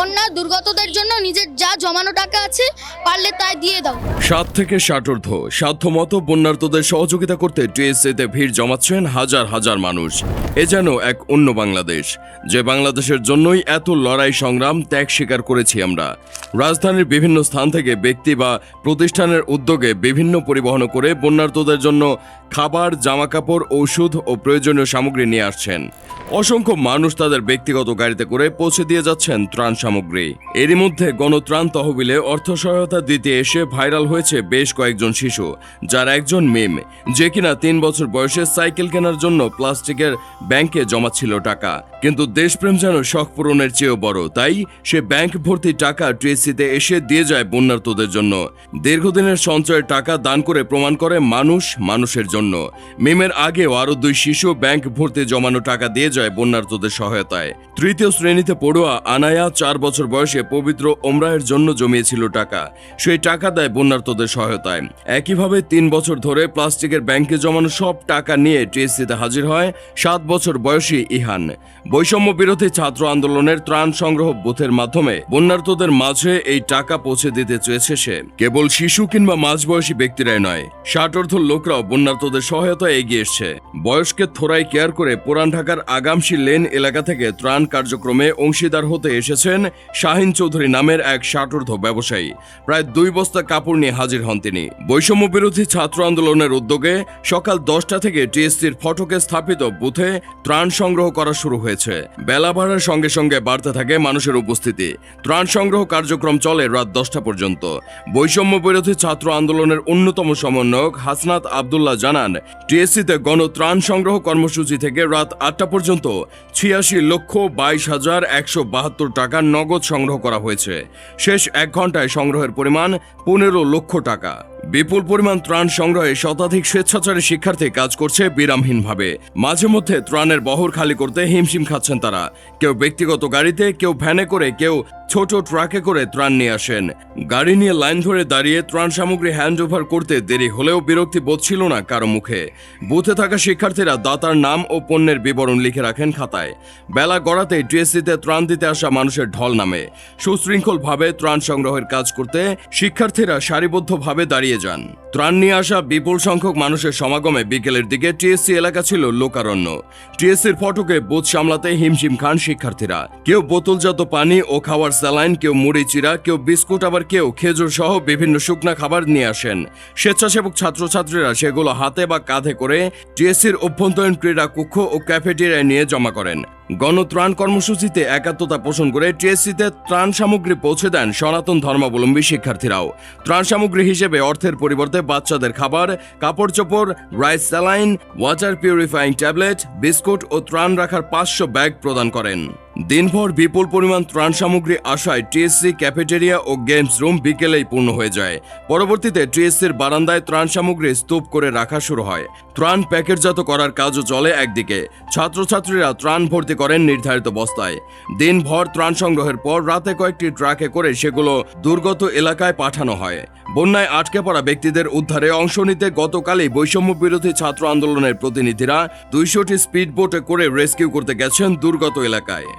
বন্যা দুর্গতদের জন্য নিজের যা জমানো টাকা আছে পারলে তাই দিয়ে দাও। সাত থেকে ষাটোর্ধ। সাধ্যমতো বন্যার্তদের সহযোগিতা করতে টিএসসিতে ভিড় জমাচ্ছেন হাজার হাজার মানুষ। এ যেন এক অন্য বাংলাদেশ। যে বাংলাদেশের জন্যই এত লড়াই সংগ্রাম ত্যাগ স্বীকার করেছি আমরা। রাজধানীর বিভিন্ন স্থান থেকে ব্যক্তি বা প্রতিষ্ঠানের উদ্যোগে বিভিন্ন পরিবহন করে বন্যার্তদের জন্য খাবার, জামাকাপড়, ঔষধ ও প্রয়োজনীয় সামগ্রী নিয়ে আসছেন। অসংখ্য মানুষ তাদের ব্যক্তিগত গাড়িতে করে পৌঁছে দিয়ে যাচ্ছেন ত্রাণ সামগ্রী। এরই মধ্যে গণত্রাণ তহবিলে অর্থ সহায়তা দিতে এসে ভাইরাল হয়েছে বেশ কয়েকজন শিশু, যার একজন মেম, যে কিনা তিন বছর বয়সে সাইকেল কেনার জন্য প্লাস্টিকের ব্যাংকে জমাচ্ছিল টাকা। কিন্তু দেশপ্রেম যেন শখ পূরণের চেয়েও বড়, তাই সে ব্যাংক ভর্তি টাকা ট্রেসিতে এসে দিয়ে যায় বন্যার্তদের জন্য। দীর্ঘদিনের সঞ্চয়ের টাকা দান করে প্রমাণ করে মানুষ মানুষের জন্য। মিমের আগেও আরও দুই শিশু ব্যাংক ভর্তি জমানো টাকা দিয়ে যায় বন্যার্তদের সহায়তায়। তৃতীয় শ্রেণীতে পড়ুয়া আনায়া চার বছর বয়সে পবিত্র ওমরাহের জন্য জমিয়েছিল টাকা। সেই টাকা দেয় বন্যার্তদের সহায়তায়। একইভাবে তিন বছর ধরে প্লাস্টিকের ব্যাংকে জমানো সব টাকা নিয়ে টিএসসিতে হাজির হয় সাত বছর বয়সী ইহান। বৈষম্য বিরোধী ছাত্র আন্দোলনের ত্রাণ সংগ্রহ বুথের মাধ্যমে বন্যার্থদের মাঝে এই টাকা পৌঁছে দিতে চেয়েছে সে। কেবল শিশু কিংবা মাঝবয়সী ব্যক্তিরাই নয় ষাটর্ধ লোকরাও বন্যার্তদের সহায়তায় এগিয়ে এসছে। বয়সকে থোড়াই কেয়ার করে পুরান ঢাকার আগামসী লেন এলাকা থেকে ত্রাণ কার্যক্রমে অংশীদার হতে এসেছেন শাহিন চৌধুরী নামের এক ষাটর্ধ ব্যবসায়ী। প্রায় দুই বস্তা কাপড় নিয়ে হাজির হন তিনি। বৈষম্য বিরোধী ছাত্র আন্দোলনের উদ্যোগে সকাল দশটা থেকে টিএসসির ফটকে স্থাপিত বুথে ত্রাণ সংগ্রহ করা শুরু হয়েছে। বেলা বাড়ার সঙ্গে সঙ্গে বাড়তে থাকে মানুষের উপস্থিতি। ত্রাণ সংগ্রহ কার্যক্রম চলে রাত দশটা পর্যন্ত। বৈষম্য বিরোধী ছাত্র আন্দোলনের অন্যতম সমন্বয়ক হাসনাত আবদুল্লাহ জানান টিএসসিতে গণত্রাণ সংগ্রহ কর্মসূচি থেকে রাত আটটা পর্যন্ত ছিয়াশি লক্ষ বাইশ হাজার একশো বাহাত্তর টাকা নগদ সংগ্রহ করা হয়েছে। শেষ এক ঘন্টায় সংগ্রহের পরিমাণ পনেরো লক্ষ টাকা। বিপুল পরিমাণ ত্রাণ সংগ্রহে শতাধিক স্বেচ্ছাচারী শিক্ষার্থী কাজ করছে বিরামহীনভাবে। মাঝে মধ্যে ত্রাণের বহর খালি করতে হিমশিম খাচ্ছেন তারা। কেউ ব্যক্তিগত গাড়িতে, কেউ ভ্যানে করে, কেউ ছোট ট্রাকে করে ত্রাণ নিয়ে আসেন। গাড়ি নিয়ে লাইন ধরে দাঁড়িয়ে ত্রাণ সামগ্রী হ্যান্ড ওভার করতে দেরি হলেও বিরক্তি বোধ ছিল না কারও মুখে। বুথে থাকা শিক্ষার্থীরা দাতার নাম ও পণ্যের বিবরণ লিখে রাখেন খাতায়। বেলা গড়াতে টিএসসিতে ত্রাণ দিতে আসা মানুষের ঢল নামে। সুশৃঙ্খলভাবে ত্রাণ সংগ্রহের কাজ করতে শিক্ষার্থীরা সারিবদ্ধভাবে দাঁড়িয়ে যান। ত্রাণ নিয়ে আসা বিপুল সংখ্যক মানুষের সমাগমে বিকেলের দিকে টিএসসি এলাকা ছিল লোকারণ্য। টিএসসির ফটকে বুথ সামলাতে হিমশিম খান শিক্ষার্থীরা। কেউ বোতলজাত পানি ও খাওয়ার স্যালাইন, কেউ মুড়ি চিরা কেউ বিস্কুট, আবার কেউ খেজুর সহ বিভিন্ন শুকনা খাবার নিয়ে আসেন। স্বেচ্ছাসেবক ছাত্রছাত্রীরা সেগুলো হাতে বা কাঁধে করে টিএসসির অভ্যন্তরীণ ক্রীড়া কক্ষ ও ক্যাফেটেরিয়ায় নিয়ে জমা করেন। গণত্রাণ কর্মসূচিতে একাত্মতা পোষণ করে টিএসসিতে ত্রাণ সামগ্রী পৌঁছে দেন সনাতন ধর্মাবলম্বী শিক্ষার্থীরাও। ত্রাণ সামগ্রী হিসেবে অর্থের পরিবর্তে বাচ্চাদের খাবার, কাপড় চোপড়, rice saline, water purifying tablet, biscuit ও ত্রাণ রাখার পাঁচশো ব্যাগ প্রদান করেন। দিনভর বিপুল পরিমাণ ত্রাণ সামগ্রী আসায় টিএসসি ক্যাফেটেরিয়া ও গেমস রুম বিকেলেই পূর্ণ হয়ে যায়। পরবর্তীতে টিএসসির বারান্দায় ত্রাণ সামগ্রী স্তূপ করে রাখা শুরু হয়। ত্রাণ প্যাকেটজাত করার কাজও চলে একদিকে। ছাত্রছাত্রীরা ত্রাণ ভর্তি করেন নির্ধারিত বস্তায়। দিনভর ত্রাণ সংগ্রহের পর রাতে কয়েকটি ট্রাকে করে সেগুলো দুর্গত এলাকায় পাঠানো হয়। বন্যায় আটকে পড়া ব্যক্তিদের উদ্ধারে অংশ নিতে গতকালই বৈষম্য বিরোধী ছাত্র আন্দোলনের প্রতিনিধিরা দুইশোটি স্পিডবোটে করে রেস্কিউ করতে গেছেন দুর্গত এলাকায়।